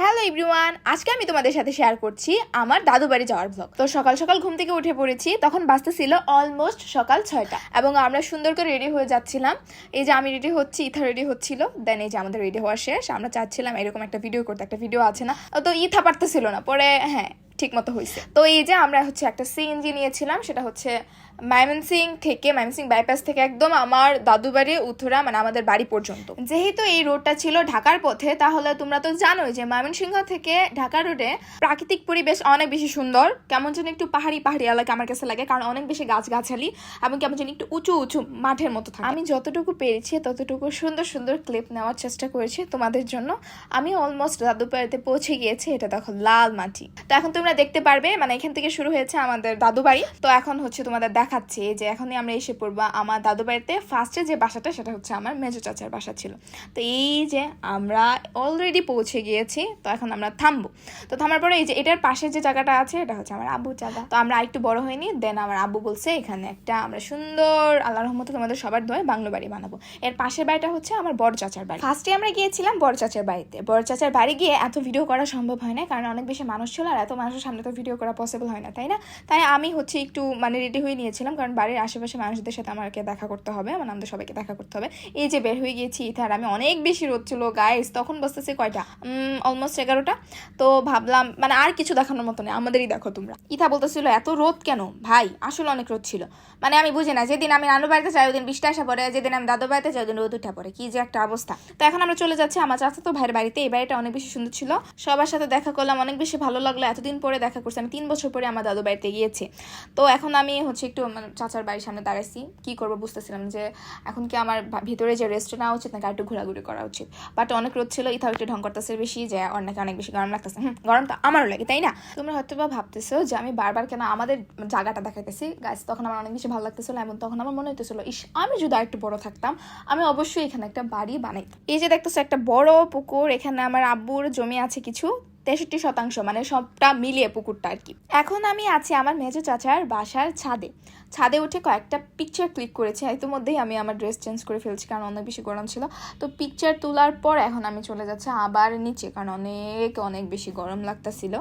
Hello everyone আজকে আমি তোমাদের সাথে শেয়ার করছি আমার দাদু বাড়ি যাওয়ার ব্লগ তো সকাল সকাল ঘুম থেকে উঠে পড়েছি, তখন বাজতেছিল অলমোস্ট সকাল ছয়টা। এবং আমরা সুন্দর করে রেডি হয়ে যাচ্ছিলাম। এই যে আমি রেডি হচ্ছি, ইথা রেডি হচ্ছিল দেন এই যে আমাদের রেডি হওয়া শেষ। আমরা চাচ্ছিলাম এরকম একটা ভিডিও করতে, একটা ভিডিও আছে না? তো ইথা পারতেছিল না, পরে হ্যাঁ ঠিক মতো হয়েছে তো এই যে আমরা হচ্ছে একটা সিএনজি নিয়েছিলাম, সেটা হচ্ছে ময়মনসিং থেকে ময়মনসিং বাইপাস থেকে একদম আমার দাদু বাড়ি উথুরা মানে আমাদের বাড়ি পর্যন্ত। যেহেতু এই রোডটা ছিল ঢাকার পথে, তাহলে তোমরা তো জানোই যে ময়মনসিংহ থেকে ঢাকা রোডে প্রাকৃতিক পরিবেশ অনেক বেশি সুন্দর। কেমন যেন একটু পাহাড়ি পাহাড়ি এলাকা আমার কাছে লাগে, কারণ অনেক বেশি গাছগাছালি এবং কেমন যেন একটু উঁচু উঁচু মাঠের মতো থাকে। আমি যতটুকু পেরেছি, ততটুকু সুন্দর সুন্দর ক্লিপ নেওয়ার চেষ্টা করেছি তোমাদের জন্য। আমি অলমোস্ট দাদু বাড়িতে পৌঁছে গিয়েছি, এটা দেখো লাল মাটি। তো এখন তোমরা দেখতে পারবে মানে এখান থেকে শুরু হয়েছে আমাদের দাদু বাড়ি। তো এখন হচ্ছে তোমাদের দেখাচ্ছি যে এখনই আমরা এসে পড়ব আমার দাদু বাড়িতে। ফার্স্টে যে বাসাটা, সেটা হচ্ছে আমার মেজো চাচার বাসা ছিল। তো এই যে আমরা অলরেডি পৌঁছে গিয়েছি, তো এখন আমরা থামবো। তো থামার পরে এই যে এটার পাশে যে জায়গাটা আছে, এটা হচ্ছে আমার আব্বু জায়গা। তো আমরা একটু বড় হয়নি দেন আমার আব্বু বলছে, এখানে একটা আমরা সুন্দর আল্লাহ রহমতে তোমাদের সবার দোয় বাংলো বাড়ি বানাবো। এর পাশের বাড়িটা হচ্ছে আমার বড় চাচার বাড়ি। ফার্স্টে আমরা গিয়েছিলাম বড় চাচার বাড়িতে। বড় চাচার বাড়ি গিয়ে এত ভিডিও করা সম্ভব হয় না, কারণ অনেক বেশি মানুষ ছিল আর এত মানুষের সামনে তো ভিডিও করা পসিবল হয় না, তাই না? তাই আমি হচ্ছে একটু মানে রেডি হয়ে নিয়েছিলাম, কারণ বাড়ির আশেপাশে মানুষদের সাথে আমাকে দেখা করতে হবে মানে আমাদের সবাইকে দেখা করতে হবে। এই যে বের হয়ে গিয়েছি, ইথার, আমি অনেক বেশি রোদ ছিল গাইস তখন বসতেছে কয়টা? অলমোস্ট এগারোটা। তো ভাবলাম মানে আর কিছু দেখানোর মতো নেই, আমাদেরই দেখো তোমরা। ইথা বলতেছিল, এত রোদ কেন? ভাই, আসলে অনেক রোদ ছিল। মানে আমি বুঝি না, যেদিন আমি নানু বাড়িতে যাই, ওদিন বৃষ্টি আসা পড়ে যেদিন আমি দাদু বাড়িতে যাই, ওদিন রোদ উঠা পড়ে কি যে একটা অবস্থা। তো এখন আমরা চলে যাচ্ছি আমার চাচা তো ভাইয়ের বাড়িতে, এই বাড়িটা অনেক বেশি সুন্দর ছিল। সবার সাথে দেখা করলাম, অনেক বেশি ভালো লাগল, এতদিন পরে দেখা করছি। আমি তিন বছর পরে আমার দাদু বাড়িতে গিয়েছি। তো এখন আমি হচ্ছে একটু মানে চাচার বাড়ির সামনে দাঁড়াইছি। কি করব বুঝতেছিলাম যে এখন কি আমার ভিতরে যে রেস্ট নেওয়া উচিত নাকি একটু ঘোরাঘুরি করা উচিত। বাট অনেক রোদ ছিল, ইথাও একটু ঢং করতেছে বেশি যে অনেকে অনেক বেশি গরম লাগতেছে। হুম, গরম তো আমারও লাগে, তাই না? তোমরা হয়তো বা ভাবতেছো যে আমি বারবার কেন আমাদের জায়গাটা দেখাইতেছি। গাছ তখন আমার অনেক বেশি ভালো লাগতেছিল এবং তখন আমার মনে হইতেছিল, ইস, আমি যদি আরেকটু বড় থাকতাম, আমি অবশ্যই এখানে একটা বাড়ি বানাইতাম। এই যে দেখতেছো একটা বড় পুকুর, এখানে আমার আব্বুর জমি আছে কিছু। তেষট্টি শতাংশ মানে সবটা মিলিয়ে পুকুরটা আর কি। এখন আমি আছি আমার মেজো চাচার বাসার ছাদে। ছাদে উঠে কয়েকটা পিকচার ক্লিক করেছি। ইতিমধ্যেই আমি আমার ড্রেস চেঞ্জ করে ফেলছি, কারণ অনেক বেশি গরম ছিল। তো পিকচার তোলার পর এখন আমি চলে যাচ্ছি আবার নিচে, কারণ অনেক অনেক বেশি গরম লাগতেছিল।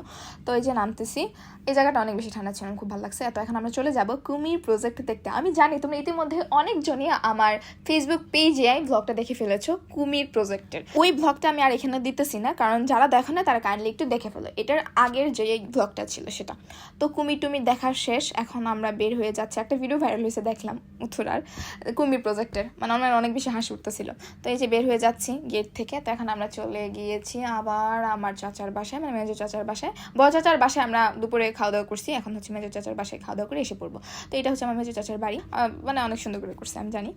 তো এই যে নামতেছি, এই জায়গাটা অনেক বেশি ঠান্ডা ছিল, খুব ভালো লাগছে। তো এখন আমরা চলে যাব কুমির প্রজেক্ট দেখতে। আমি জানি তোমরা ইতিমধ্যে অনেকজনই আমার ফেসবুক পেজে ব্লগটা দেখে ফেলেছো, কুমির প্রজেক্টের ওই ব্লগটা আমি আর এখানে দিতেছি না, কারণ যারা দেখো না, তারা কাইন্ডলি একটু দেখে ফেলো। এটার আগের যে ব্লগটা ছিল সেটা। তো কুমির টুমির দেখা শেষ, এখন আমরা বের হয়ে যাচ্ছি একটা ভিডিও ভাইরাল হয়েছে, দেখলাম উথুরার কুমির প্রজেক্টের মানে আমার অনেক বেশি হাসি উঠতেছিল। তো এই যে বের হয়ে যাচ্ছি গেট থেকে, তো এখন আমরা চলে গিয়েছি আবার আমার চাচার বাসায় মানে মেজো চাচার বাসায়। বড় চাচার বাসায় আমরা দুপুরে খাওয়া দাওয়া করছি, এখন হচ্ছে মেজো চাচার বাসায় খাওয়া দাওয়া করে এসে পড়ব। তো এটা হচ্ছে আমার মেজো চাচার বাড়ি। মানে অনেক সুন্দর করে করছে, আমি জানি।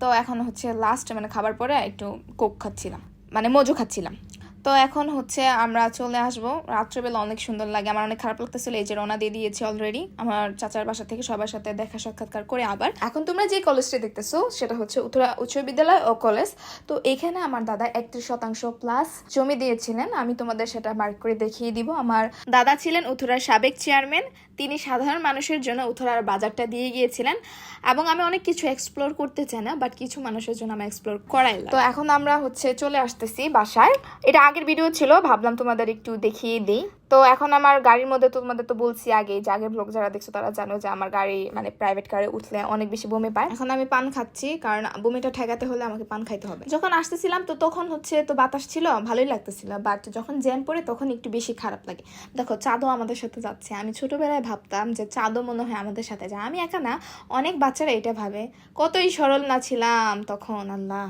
তো এখন হচ্ছে লাস্ট মানে খাবার পরে একটু কোক খাচ্ছিলাম। মানে মজু খাচ্ছিলাম। তো এখন হচ্ছে আমরা চলে আসব। রাত্রেবেলা অনেক সুন্দর লাগে। আমার অনেক খারাপ লাগতেছিল, এই যে রওনা দিয়ে দিয়েছি অলরেডি আমার চাচার বাসা থেকে সবার সাথে দেখা সাক্ষাৎকার করে আবার। এখন তোমরা যে কলেজটা দেখতেছো, সেটা হচ্ছে উত্তরা উচ্চ বিদ্যালয় ও কলেজ তো এখানে আমার দাদা একত্রিশ শতাংশ প্লাস জমি দিয়েছিলেন। আমি তোমাদের সেটা মার্ক করে দেখিয়ে দিব। আমার দাদা ছিলেন উত্তরার সাবেক চেয়ারম্যান তিনি সাধারণ মানুষের জন্য উত্তরার বাজারটা দিয়ে গিয়েছিলেন। এবং আমি অনেক কিছু এক্সপ্লোর করতে চাই না বাট কিছু মানুষের জন্য আমি এক্সপ্লোর করাই তো এখন আমরা হচ্ছে চলে আসতেছি বাসায়। এটা আগের ভিডিও ছিল, ভাবলাম তোমাদের একটু দেখিয়ে দিই। তো এখন আমার গাড়ির মধ্যে তোমাদের তো বলছি আগে, যে আগের ব্লগ যারা দেখছ তারা জানো যে আমার গাড়ি মানে প্রাইভেট কারে উঠলে অনেক বেশি বমি পায়। এখন আমি পান খাচ্ছি, কারণ বমিটা ঠেকাতে হলে আমাকে পান খাইতে হবে। যখন আসতেছিলাম তো তখন হচ্ছে তো বাতাস ছিল, ভালোই লাগতেছিল বাট যখন জ্যাম পড়ে তখন একটু বেশি খারাপ লাগে। দেখো, চাঁদও আমাদের সাথে যাচ্ছে। আমি ছোটবেলায় ভাবতাম যে চাঁদও মনে হয় আমাদের সাথে যায়। আমি একা না, অনেক বাচ্চারা এটা ভাবে। কতই সরল না ছিলাম তখন, আল্লাহ।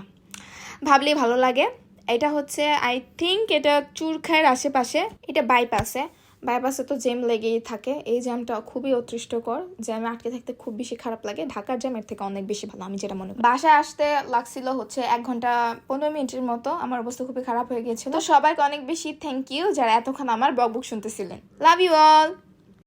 ভাবলেই ভালো লাগে। এটা হচ্ছে আই থিঙ্ক এটা চুরখায়ের আশেপাশে, এটা বাইপাসে বাইপাসে তো জ্যাম লেগেই থাকে। এই জ্যামটা খুবই অতৃষ্টকর। জ্যামে আটকে থাকতে খুব বেশি খারাপ লাগে। ঢাকার জ্যামের থেকে অনেক বেশি ভালো, আমি যেটা মনে করি। বাসায় আসতে লাগছিল হচ্ছে এক ঘণ্টা পনেরো মিনিটের মতো। আমার অবস্থা খুবই খারাপ হয়ে গিয়েছিল। তো সবাইকে অনেক বেশি থ্যাংক ইউ যারা এতক্ষণ আমার বকবুক শুনতেছিলেন। Love you all